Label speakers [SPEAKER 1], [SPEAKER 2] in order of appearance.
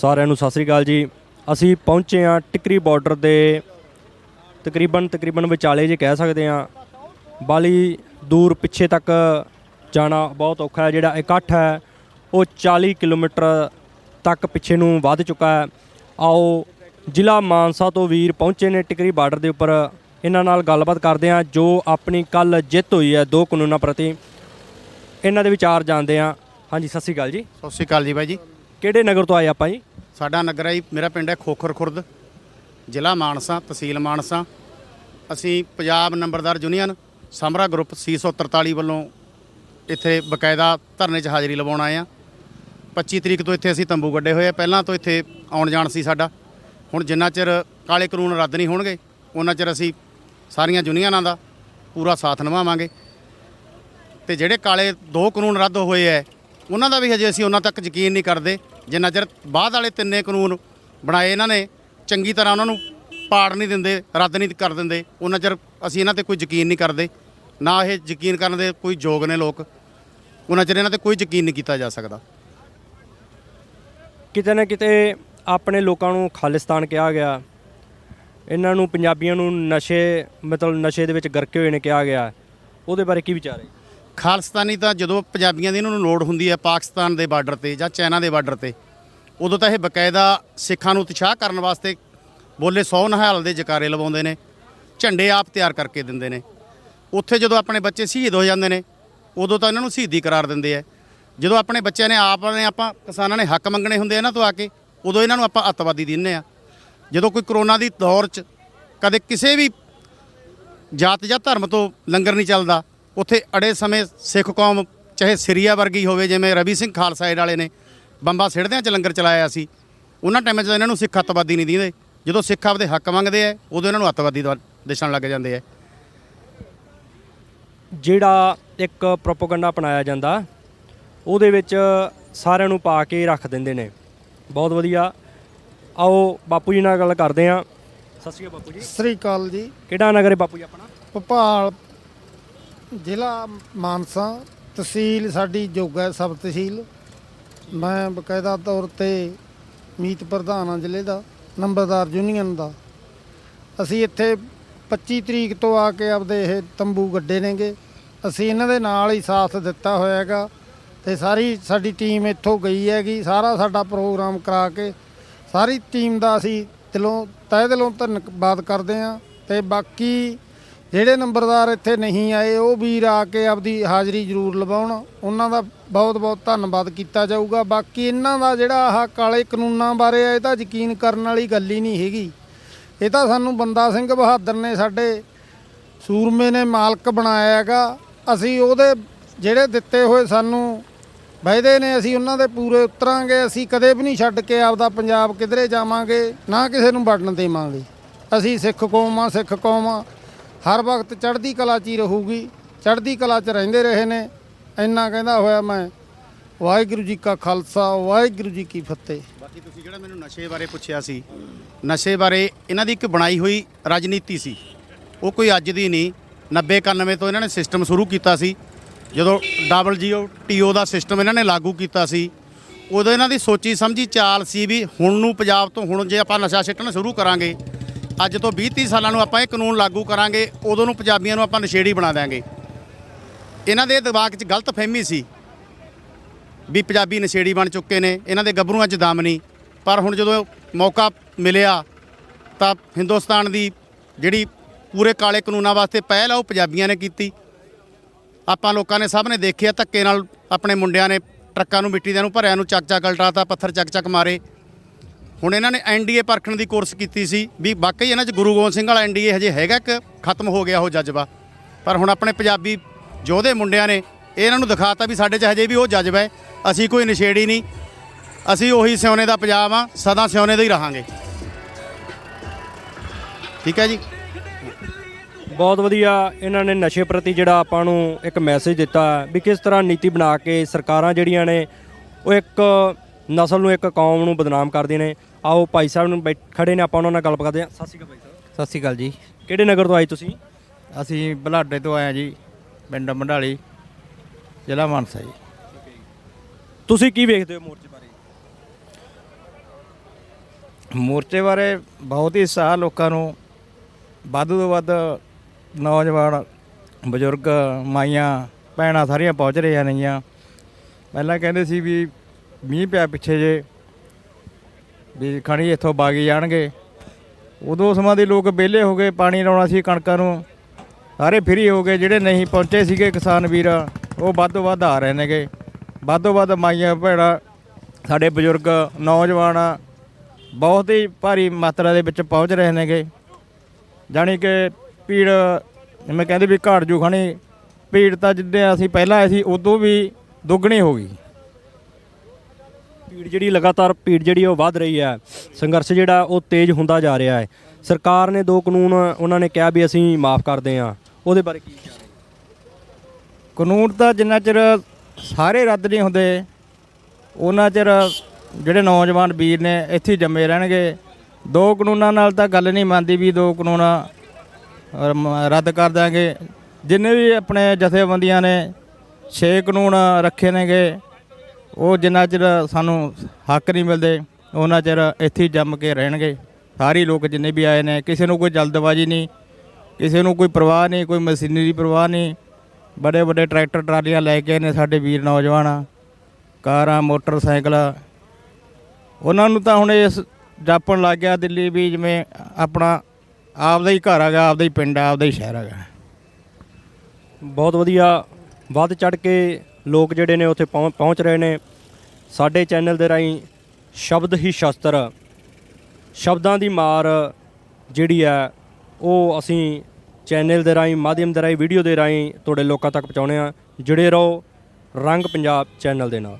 [SPEAKER 1] ਸਾਰਿਆਂ ਨੂੰ ਸਤਿ ਸ੍ਰੀ ਅਕਾਲ ਜੀ। ਅਸੀਂ ਪਹੁੰਚੇ ਹਾਂ ਟਿਕਰੀ ਬਾਰਡਰ ਦੇ ਤਕਰੀਬਨ ਤਕਰੀਬਨ ਵਿਚਾਲੇ ਜੇ ਕਹਿ ਸਕਦੇ ਹਾਂ। ਬਾਲੀ ਦੂਰ ਪਿੱਛੇ ਤੱਕ ਜਾਣਾ ਬਹੁਤ ਔਖਾ ਹੈ। ਜਿਹੜਾ ਇਕੱਠ ਹੈ ਉਹ 40 ਕਿਲੋਮੀਟਰ ਤੱਕ ਪਿੱਛੇ ਨੂੰ ਵੱਧ ਚੁੱਕਾ ਹੈ। ਆਓ ਜ਼ਿਲ੍ਹਾ ਮਾਨਸਾ ਤੋਂ ਵੀਰ ਪਹੁੰਚੇ ਨੇ ਟਿਕਰੀ ਬਾਰਡਰ ਦੇ ਉੱਪਰ। ਇਹਨਾਂ ਨਾਲ ਗੱਲਬਾਤ ਕਰਦੇ ਹਾਂ ਜੋ ਆਪਣੀ ਕੱਲ ਜਿੱਤ ਹੋਈ ਹੈ ਦੋ ਕਾਨੂੰਨਾਂ ਪ੍ਰਤੀ। ਇਹਨਾਂ ਦੇ ਵਿਚਾਰ ਜਾਣਦੇ ਹਾਂ। ਹਾਂਜੀ ਸਤਿ ਸ੍ਰੀ ਅਕਾਲ ਜੀ।
[SPEAKER 2] ਸਤਿ ਸ਼੍ਰੀ ਅਕਾਲ ਜੀ ਬਾਈ ਜੀ।
[SPEAKER 1] ਕਿਹੜੇ ਨਗਰ ਤੋਂ ਆਏ ਆਪਾਂ ਜੀ?
[SPEAKER 2] ਸਾਡਾ ਨਗਰ ਹੈ ਜੀ, ਮੇਰਾ ਪਿੰਡ ਹੈ ਖੋਖਰ ਖੁਰਦ, ਜ਼ਿਲ੍ਹਾ ਮਾਨਸਾ, ਤਹਿਸੀਲ ਮਾਨਸਾ। ਅਸੀਂ ਪੰਜਾਬ ਨੰਬਰਦਾਰ ਯੂਨੀਅਨ ਸਮਰਾ ਗਰੁੱਪ 643 ਵੱਲੋਂ ਇੱਥੇ ਬਕਾਇਦਾ ਧਰਨੇ 'ਚ ਹਾਜ਼ਰੀ ਲਵਾਉਣ ਆਏ ਆ 25 ਤਰੀਕ ਤੋਂ ਇੱਥੇ ਅਸੀਂ ਤੰਬੂ ਗੱਡੇ ਹੋਏ ਆ। ਪਹਿਲਾਂ ਤੋਂ ਇੱਥੇ ਆਉਣ ਜਾਣ ਸੀ ਸਾਡਾ। ਹੁਣ ਜਿੰਨਾ ਚਿਰ ਕਾਲੇ ਕਾਨੂੰਨ ਰੱਦ ਨਹੀਂ ਹੋਣਗੇ, ਉਹਨਾਂ ਚਿਰ ਅਸੀਂ ਸਾਰੀਆਂ ਯੂਨੀਅਨਾਂ ਦਾ ਪੂਰਾ ਸਾਥ ਨਿਭਾਵਾਂਗੇ। ਤੇ ਜਿਹੜੇ ਕਾਲੇ ਦੋ ਕਾਨੂੰਨ ਰੱਦ ਹੋਏ ਐ ਉਹਨਾਂ ਦਾ ਵੀ ਹਜੇ ਅਸੀਂ ਉਹਨਾਂ ਤੱਕ ਯਕੀਨ ਨਹੀਂ ਕਰਦੇ। ਜਿੰਨਾ ਚਿਰ ਬਾਅਦ ਵਾਲੇ ਤਿੰਨੇ ਕਾਨੂੰਨ ਬਣਾਏ ਇਹਨਾਂ ਨੇ, ਚੰਗੀ ਤਰ੍ਹਾਂ ਉਹਨਾਂ ਨੂੰ ਪਾੜ ਨਹੀਂ ਦਿੰਦੇ, ਰੱਦ ਨਹੀਂ ਕਰ ਦਿੰਦੇ, ਉਹਨਾਂ ਚਿਰ ਅਸੀਂ ਇਹਨਾਂ ਤੇ ਕੋਈ ਯਕੀਨ ਨਹੀਂ ਕਰਦੇ, ਨਾ ਇਹ ਯਕੀਨ ਕਰਨ ਦੇ ਕੋਈ ਯੋਗ ਨੇ ਲੋਕ, ਉਹਨਾਂ ਚਿਰ ਇਹਨਾਂ ਤੇ ਕੋਈ ਯਕੀਨ ਨਹੀਂ ਕੀਤਾ ਜਾ ਸਕਦਾ।
[SPEAKER 1] ਕਿਤੇ ਨਾ ਕਿਤੇ ਆਪਣੇ ਲੋਕਾਂ ਨੂੰ ਖਾਲਿਸਤਾਨ ਕਿਹਾ ਗਿਆ, ਇਹਨਾਂ ਨੂੰ ਪੰਜਾਬੀਆਂ ਨੂੰ ਨਸ਼ੇ, ਮਤਲਬ ਨਸ਼ੇ ਦੇ ਵਿੱਚ ਗਰਕੇ ਹੋਏ ਨੇ ਕਿਹਾ ਗਿਆ, ਉਹਦੇ ਬਾਰੇ ਕੀ ਵਿਚਾਰ ਹੈ?
[SPEAKER 2] ਖਾਲਿਸਤਾਨੀ ਤਾਂ ਜਦੋਂ ਪੰਜਾਬੀਆਂ ਦੀ ਇਹਨਾਂ ਨੂੰ ਲੋੜ ਹੁੰਦੀ ਹੈ ਪਾਕਿਸਤਾਨ ਦੇ ਬਾਰਡਰ ਤੇ ਜਾਂ ਚਾਈਨਾ ਦੇ ਬਾਰਡਰ ਤੇ, ਉਦੋਂ ਤਾਂ ਇਹ ਬਕਾਇਦਾ ਸਿੱਖਾਂ ਨੂੰ ਉਤਸ਼ਾਹ ਕਰਨ ਵਾਸਤੇ ਬੋਲੇ ਸੌ ਨਿਹਾਲ ਦੇ ਜਕਾਰੇ ਲਵਾਉਂਦੇ ਨੇ, ਝੰਡੇ ਆਪ ਤਿਆਰ ਕਰਕੇ ਦਿੰਦੇ ਨੇ। ਉੱਥੇ ਜਦੋਂ ਆਪਣੇ ਬੱਚੇ ਸ਼ਹੀਦ ਹੋ ਜਾਂਦੇ ਨੇ, ਉਦੋਂ ਤਾਂ ਇਹਨਾਂ ਨੂੰ ਸ਼ਹੀਦੀ ਕਰਾਰ ਦਿੰਦੇ ਆ। ਜਦੋਂ ਆਪਣੇ ਬੱਚਿਆਂ ਨੇ ਆਪ ਨੇ ਆਪਾਂ ਕਿਸਾਨਾਂ ਨੇ ਹੱਕ ਮੰਗਣੇ ਹੁੰਦੇ ਇਹਨਾਂ ਤੋਂ ਆ ਕੇ, ਉਦੋਂ ਇਹਨਾਂ ਨੂੰ ਆਪਾਂ ਅੱਤਵਾਦੀ ਦਿੰਦੇ ਆ। ਜਦੋਂ ਕੋਈ ਕਰੋਨਾ ਦੀ ਦੌਰ 'ਚ ਕਦੇ ਕਿਸੇ ਵੀ ਜਾਤ ਜਾਂ ਧਰਮ ਤੋਂ ਲੰਗਰ ਨਹੀਂ ਚੱਲਦਾ ਉੱਥੇ ਅੜੇ ਸਮੇਂ ਸਿੱਖ ਕੌਮ ਚਾਹੇ ਸਿਰੀਆ ਵਰਗੀ ਹੋਵੇ ਜਿਵੇਂ ਰਵੀ ਸਿੰਘ ਖਾਲਸਾ ਏਡ ਵਾਲੇ ਨੇ ਬੰਬਾ ਸਿੜਦਿਆਂ 'ਚ ਲੰਗਰ ਚਲਾਇਆ ਸੀ। ਉਹਨਾਂ ਟਾਈਮਾਂ 'ਚ ਇਹਨਾਂ ਨੂੰ ਸਿੱਖ ਅੱਤਵਾਦੀ ਨਹੀਂ ਦਿੰਦੇ। ਜਦੋਂ ਸਿੱਖ ਆਪਦੇ ਹੱਕ ਮੰਗਦੇ ਆ ਉਦੋਂ ਇਹਨਾਂ ਨੂੰ ਅੱਤਵਾਦੀ ਦਾ ਦਿਸਣ ਲੱਗ ਜਾਂਦੇ ਆ।
[SPEAKER 1] ਜਿਹੜਾ ਇੱਕ ਪ੍ਰੋਪਗੈਂਡਾ ਅਪਣਾਇਆ ਜਾਂਦਾ ਉਹਦੇ ਵਿੱਚ ਸਾਰਿਆਂ ਨੂੰ ਪਾ ਕੇ ਰੱਖ ਦਿੰਦੇ ਨੇ। ਬਹੁਤ ਵਧੀਆ। ਆਓ ਬਾਪੂ ਜੀ ਨਾਲ ਗੱਲ ਕਰਦੇ ਹਾਂ। ਸਤਿ ਸ਼੍ਰੀ ਅਕਾਲ ਬਾਪੂ ਜੀ।
[SPEAKER 3] ਸ੍ਰੀ ਅਕਾਲ ਜੀ।
[SPEAKER 1] ਕਿਹੜਾ ਨਗਰ ਹੈ ਬਾਪੂ ਜੀ ਆਪਣਾ?
[SPEAKER 3] ਭੋਪਾਲ। ਜ਼ਿਲ੍ਹਾ ਮਾਨਸਾ, ਤਹਿਸੀਲ ਸਾਡੀ ਜੋਗਾ ਸਬ ਤਹਿਸੀਲ। ਮੈਂ ਬਕਾਇਦਾ ਤੌਰ ਤੇ ਮੀਤ ਪ੍ਰਧਾਨ ਹਾਂ ਜ਼ਿਲ੍ਹੇ ਦਾ, ਨੰਬਰਦਾਰ ਯੂਨੀਅਨ ਦਾ। ਅਸੀਂ ਇੱਥੇ 25 ਤਰੀਕ ਤੋਂ ਆ ਕੇ ਆਪਦੇ ਇਹ ਤੰਬੂ ਗੱਡੇ ਨੇਗੇ। ਅਸੀਂ ਇਹਨਾਂ ਦੇ ਨਾਲ ਹੀ ਸਾਥ ਦਿੱਤਾ ਹੋਇਆ ਹੈਗਾ ਤੇ ਸਾਰੀ ਸਾਡੀ ਟੀਮ ਇੱਥੋਂ ਗਈ ਹੈਗੀ, ਸਾਰਾ ਸਾਡਾ ਪ੍ਰੋਗਰਾਮ ਕਰਾ ਕੇ। ਸਾਰੀ ਟੀਮ ਦਾ ਅਸੀਂ ਦਿਲੋਂ, ਤਹਿ ਦਿਲੋਂ ਧੰਨਵਾਦ ਕਰਦੇ ਹਾਂ ਤੇ ਬਾਕੀ ਜਿਹੜੇ ਨੰਬਰਦਾਰ ਇੱਥੇ ਨਹੀਂ ਆਏ, ਉਹ ਵੀਰ ਆ ਕੇ ਆਪਦੀ ਹਾਜ਼ਰੀ ਜ਼ਰੂਰ ਲਵਾਉਣ। ਉਹਨਾਂ ਦਾ ਬਹੁਤ ਬਹੁਤ ਧੰਨਵਾਦ ਕੀਤਾ ਜਾਊਗਾ। ਬਾਕੀ ਇਹਨਾਂ ਦਾ ਜਿਹੜਾ ਆਹ ਕਾਲੇ ਕਾਨੂੰਨਾਂ ਬਾਰੇ ਆ, ਇਹ ਤਾਂ ਯਕੀਨ ਕਰਨ ਵਾਲੀ ਗੱਲ ਹੀ ਨਹੀਂ ਹੈਗੀ। ਇਹ ਤਾਂ ਸਾਨੂੰ ਬੰਦਾ ਸਿੰਘ ਬਹਾਦਰ ਨੇ ਸਾਡੇ ਸੂਰਮੇ ਨੇ ਮਾਲਕ ਬਣਾਇਆ ਹੈਗਾ। ਅਸੀਂ ਉਹਦੇ ਜਿਹੜੇ ਦਿੱਤੇ ਹੋਏ ਸਾਨੂੰ ਵਾਅਦੇ ਨੇ, ਅਸੀਂ ਉਹਨਾਂ ਦੇ ਪੂਰੇ ਉਤਰਾਂਗੇ। ਅਸੀਂ ਕਦੇ ਵੀ ਨਹੀਂ ਛੱਡ ਕੇ ਆਪਦਾ ਪੰਜਾਬ ਕਿਧਰੇ ਜਾਵਾਂਗੇ, ਨਾ ਕਿਸੇ ਨੂੰ ਵੜਨ ਦੇਵਾਂਗੇ। ਅਸੀਂ ਸਿੱਖ ਕੌਮ ਆ, ਸਿੱਖ ਕੌਮ ਆ। ਹਰ ਵਕਤ ਚੜ੍ਹਦੀ ਕਲਾ 'ਚ ਹੀ ਰਹੂਗੀ, ਚੜ੍ਹਦੀ ਕਲਾ 'ਚ ਰਹਿੰਦੇ ਰਹੇ ਨੇ। ਇੰਨਾ ਕਹਿੰਦਾ ਹੋਇਆ ਮੈਂ, ਵਾਹਿਗੁਰੂ ਜੀ ਕਾ ਖਾਲਸਾ, ਵਾਹਿਗੁਰੂ ਜੀ ਕੀ ਫਤਿਹ।
[SPEAKER 2] ਬਾਕੀ ਤੁਸੀਂ ਜਿਹੜਾ ਮੈਨੂੰ ਨਸ਼ੇ ਬਾਰੇ ਪੁੱਛਿਆ ਸੀ, ਨਸ਼ੇ ਬਾਰੇ ਇਹਨਾਂ ਦੀ ਇੱਕ ਬਣਾਈ ਹੋਈ ਰਾਜਨੀਤੀ ਸੀ, ਉਹ ਕੋਈ ਅੱਜ ਦੀ ਨਹੀਂ। 90 91 ਤੋਂ ਇਹਨਾਂ ਨੇ ਸਿਸਟਮ ਸ਼ੁਰੂ ਕੀਤਾ ਸੀ, ਜਦੋਂ ਡਬਲ ਜੀਓ ਟੀਓ ਦਾ ਸਿਸਟਮ ਇਹਨਾਂ ਨੇ ਲਾਗੂ ਕੀਤਾ ਸੀ, ਉਦੋਂ ਇਹਨਾਂ ਦੀ ਸੋਚੀ ਸਮਝੀ ਚਾਲ ਸੀ ਵੀ ਹੁਣ ਨੂੰ ਪੰਜਾਬ ਤੋਂ ਹੁਣ ਜੇ ਆਪਾਂ ਨਸ਼ਾ ਛੱਟਣਾ ਸ਼ੁਰੂ ਕਰਾਂਗੇ ਅੱਜ ਤੋਂ 20 30 ਸਾਲਾਂ ਨੂੰ ਆਪਾਂ ਇਹ ਕਾਨੂੰਨ ਲਾਗੂ ਕਰਾਂਗੇ, ਉਦੋਂ ਨੂੰ ਪੰਜਾਬੀਆਂ ਨੂੰ ਆਪਾਂ ਨਸ਼ੇੜੀ ਬਣਾ ਦਿਆਂਗੇ। ਇਹਨਾਂ ਦੇ ਦਿਮਾਗ 'ਚ ਗਲਤ ਫਹਿਮੀ ਸੀ ਵੀ ਪੰਜਾਬੀ ਨਸ਼ੇੜੀ ਬਣ ਚੁੱਕੇ ਨੇ, ਇਹਨਾਂ ਦੇ ਗੱਭਰੂਆਂ 'ਚ ਦਮ ਨਹੀਂ। ਪਰ ਹੁਣ ਜਦੋਂ ਮੌਕਾ ਮਿਲਿਆ, ਤਾਂ ਹਿੰਦੁਸਤਾਨ ਦੀ ਜਿਹੜੀ ਪੂਰੇ ਕਾਲੇ ਕਾਨੂੰਨਾਂ ਵਾਸਤੇ ਪਹਿਲ ਆ, ਉਹ ਪੰਜਾਬੀਆਂ ਨੇ ਕੀਤੀ। ਆਪਾਂ ਲੋਕਾਂ ਨੇ ਸਭ ਨੇ ਦੇਖਿਆ, ਧੱਕੇ ਨਾਲ ਆਪਣੇ ਮੁੰਡਿਆਂ ਨੇ ਟਰੱਕਾਂ ਨੂੰ, ਮਿੱਟੀ ਦੇ ਨੂੰ ਭਰਿਆ ਨੂੰ ਚੱਕ ਚੱਕ ਉਲਟਾਤਾ ਪੱਥਰ ਚੱਕ ਚੱਕ ਮਾਰੇ। ਹੁਣ ਇਹਨਾਂ ਨੇ ਐਨਡੀਏ ਪਰਖਣ ਦੀ ਕੋਰਸ ਕੀਤੀ ਸੀ ਵੀ ਵਾਕਈ ਇਹਨਾਂ 'ਚ ਗੁਰੂ ਗੋਬਿੰਦ ਸਿੰਘ ਵਾਲਾ ਐਨਡੀਏ ਹਜੇ ਹੈਗਾ ਕਿ ਖਤਮ ਹੋ ਗਿਆ ਉਹ ਜਜ਼ਬਾ? ਪਰ ਹੁਣ ਆਪਣੇ ਪੰਜਾਬੀ ਯੋਧੇ ਮੁੰਡਿਆਂ ਨੇ ਇਹ ਇਹਨਾਂ ਨੂੰ ਦਿਖਾਤਾ ਵੀ ਸਾਡੇ 'ਚ ਹਜੇ ਵੀ ਉਹ ਜਜ਼ਬਾ ਹੈ। ਅਸੀਂ ਕੋਈ ਨਸ਼ੇੜੀ ਨਹੀਂ। ਅਸੀਂ ਉਹੀ ਸਿਉਨੇ ਦਾ ਪੰਜਾਬ ਆ ਸਦਾ ਸਿਉਨੇ ਦਾ ਹੀ ਰਹਾਂਗੇ। ਠੀਕ ਹੈ ਜੀ?
[SPEAKER 1] ਬਹੁਤ ਵਧੀਆ ਇਹਨਾਂ ਨੇ ਨਸ਼ੇ ਪ੍ਰਤੀ ਜਿਹੜਾ ਆਪਾਂ ਨੂੰ ਇੱਕ ਮੈਸੇਜ ਦਿੱਤਾ ਵੀ ਕਿਸ ਤਰ੍ਹਾਂ ਨੀਤੀ ਬਣਾ ਕੇ ਸਰਕਾਰਾਂ ਜਿਹੜੀਆਂ ਨੇ, ਉਹ ਇੱਕ ਨਸਲ ਨੂੰ ਇੱਕ ਕੌਮ ਨੂੰ ਬਦਨਾਮ ਕਰਦੀਆਂ ਨੇ। ਆਓ ਭਾਈ ਸਾਹਿਬ ਨੂੰ ਬੈਠ- ਖੜੇ ਨੇ ਆਪਾਂ ਉਹਨਾਂ ਨਾਲ ਗੱਲਬਾਤ ਕਰਦੇ ਹਾਂ। ਸਤਿ ਸ਼੍ਰੀ ਅਕਾਲ ਭਾਈ ਸਾਹਿਬ।
[SPEAKER 4] ਸਤਿ ਸ਼੍ਰੀ ਅਕਾਲ ਜੀ।
[SPEAKER 1] ਕਿਹੜੇ ਨਗਰ ਤੋਂ ਆਏ ਤੁਸੀਂ?
[SPEAKER 4] ਅਸੀਂ ਬਲਾਡੇ ਤੋਂ ਆਏ ਹਾਂ ਜੀ ਪਿੰਡ ਮੰਡਾਲੀ ਜ਼ਿਲ੍ਹਾ ਮਾਨਸਾ ਜੀ।
[SPEAKER 1] ਤੁਸੀਂ ਕੀ ਵੇਖਦੇ ਹੋ ਮੋਰਚੇ ਬਾਰੇ?
[SPEAKER 4] ਮੋਰਚੇ ਬਾਰੇ ਬਹੁਤ ਹੀ ਉਤਸ਼ਾਹ ਲੋਕਾਂ ਨੂੰ। ਵੱਧ ਤੋਂ ਵੱਧ ਨੌਜਵਾਨ ਬਜ਼ੁਰਗ ਮਾਈਆਂ ਭੈਣਾਂ ਸਾਰੀਆਂ ਪਹੁੰਚ ਰਹੀਆਂ ਨੇਗੀਆਂ। ਪਹਿਲਾਂ ਕਹਿੰਦੇ ਸੀ ਵੀ ਮੀਂਹ ਪਿਆ ਪਿੱਛੇ ਜੇ ਵੀ ਖਣੀ ਇੱਥੋਂ ਬਾਗੀ ਜਾਣਗੇ। ਉਦੋਂ ਸਮਾਂ ਦੇ ਲੋਕ ਵਿਹਲੇ ਹੋ ਗਏ, ਪਾਣੀ ਲਾਉਣਾ ਸੀ ਕਣਕਾਂ ਨੂੰ। ਸਾਰੇ ਫਰੀ ਹੋ ਗਏ, ਜਿਹੜੇ ਨਹੀਂ ਪਹੁੰਚੇ ਸੀਗੇ ਕਿਸਾਨ ਵੀਰ, ਉਹ ਵੱਧ ਤੋਂ ਵੱਧ ਆ ਰਹੇ ਨੇਗੇ। ਵੱਧ ਤੋਂ ਵੱਧ ਮਾਈਆਂ ਭੈਣਾਂ, ਸਾਡੇ ਬਜ਼ੁਰਗ, ਨੌਜਵਾਨ ਬਹੁਤ ਹੀ ਭਾਰੀ ਮਾਤਰਾ ਦੇ ਵਿੱਚ ਪਹੁੰਚ ਰਹੇ ਨੇਗੇ। ਜਾਣੀ ਕਿ ਭੀੜ ਜਿਵੇਂ ਕਹਿੰਦੇ ਵੀ ਘਾਟ ਜੂ ਖਾਣੀ, ਭੀੜ ਤਾਂ ਜਿੱਦਾਂ ਅਸੀਂ ਪਹਿਲਾਂ ਆਏ ਸੀ, ਉਦੋਂ ਵੀ ਦੁੱਗਣੀ ਹੋ ਗਈ।
[SPEAKER 1] ਭੀੜ ਜਿਹੜੀ ਲਗਾਤਾਰ ਭੀੜ ਜਿਹੜੀ ਉਹ ਵੱਧ ਰਹੀ ਹੈ ਸੰਘਰਸ਼ ਜਿਹੜਾ ਉਹ ਤੇਜ਼ ਹੁੰਦਾ ਜਾ ਰਿਹਾ ਹੈ। ਸਰਕਾਰ ਨੇ ਦੋ ਕਾਨੂੰਨ ਉਹਨਾਂ ਨੇ ਕਿਹਾ ਵੀ ਅਸੀਂ ਮਾਫ ਕਰਦੇ ਹਾਂ ਉਹਦੇ ਬਾਰੇ ਕੀ ਕਹਿਣਾ?
[SPEAKER 4] ਕਾਨੂੰਨ ਤਾਂ ਜਿੰਨਾ ਚਿਰ ਸਾਰੇ ਰੱਦ ਨਹੀਂ ਹੁੰਦੇ, ਉਹਨਾਂ ਚਿਰ ਜਿਹੜੇ ਨੌਜਵਾਨ ਵੀਰ ਨੇ ਇੱਥੇ ਜੰਮੇ ਰਹਿਣਗੇ। ਦੋ ਕਾਨੂੰਨਾਂ ਨਾਲ ਤਾਂ ਗੱਲ ਨਹੀਂ ਮੰਨਦੀ ਵੀ ਦੋ ਕਾਨੂੰਨ ਰੱਦ ਕਰ ਦਾਂਗੇ ਜਿੰਨੇ ਵੀ ਆਪਣੇ ਜਥੇਬੰਦੀਆਂ ਨੇ, ਛੇ ਕਾਨੂੰਨ ਰੱਖੇ ਨੇਗੇ। ਉਹ ਜਿੰਨਾ ਚਿਰ ਸਾਨੂੰ ਹੱਕ ਨਹੀਂ ਮਿਲਦੇ, ਉਹਨਾਂ ਚਿਰ ਇੱਥੇ ਜੰਮ ਕੇ ਰਹਿਣਗੇ। ਸਾਰੇ ਲੋਕ ਜਿੰਨੇ ਵੀ ਆਏ ਨੇ, ਕਿਸੇ ਨੂੰ ਕੋਈ ਜਲਦਬਾਜ਼ੀ ਨਹੀਂ, ਕਿਸੇ ਨੂੰ ਕੋਈ ਪਰਵਾਹ ਨਹੀਂ, ਕੋਈ ਮਸ਼ੀਨਰੀ ਪਰਵਾਹ ਨਹੀਂ। ਬੜੇ ਵੱਡੇ ਟਰੈਕਟਰ, ਟਰਾਲੀਆਂ ਲੈ ਕੇ ਨੇ ਸਾਡੇ ਵੀਰ ਨੌਜਵਾਨ, ਕਾਰਾਂ, ਮੋਟਰਸਾਈਕਲ। ਉਹਨਾਂ ਨੂੰ ਤਾਂ ਹੁਣ ਇਸ ਜਾਪਣ ਲੱਗ ਗਿਆ ਦਿੱਲੀ ਵੀ ਜਿਵੇਂ ਆਪਣਾ ਆਪਦਾ ਹੀ ਘਰ ਹੈਗਾ, ਆਪਦਾ ਹੀ ਪਿੰਡ ਆ ਆਪਦਾ ਹੀ ਸ਼ਹਿਰ ਹੈਗਾ।
[SPEAKER 1] ਬਹੁਤ ਵਧੀਆ। ਵੱਧ ਚੜ ਕੇ ਲੋਕ ਜਿਹੜੇ ਨੇ ਉੱਥੇ ਪਹੁੰ- ਪਹੁੰਚ ਰਹੇ ਨੇ। ਸਾਡੇ ਚੈਨਲ ਦੇ ਰਾਹੀਂ ਸ਼ਬਦ ਹੀ ਸ਼ਸਤਰ, ਸ਼ਬਦਾਂ ਦੀ ਮਾਰ ਜਿਹੜੀ ਹੈ, ਉਹ ਅਸੀਂ ਚੈਨਲ ਦੇ ਰਾਹੀਂ, ਮਾਧਿਅਮ ਦੇ ਰਾਹੀਂ, ਵੀਡੀਓ ਦੇ ਰਾਹੀਂ ਤੁਹਾਡੇ ਲੋਕਾਂ ਤੱਕ ਪਹੁੰਚਾਉਣੇ ਆ ਜੁੜੇ ਰਹੋ ਰੰਗ ਪੰਜਾਬ ਚੈਨਲ ਦੇ ਨਾਲ।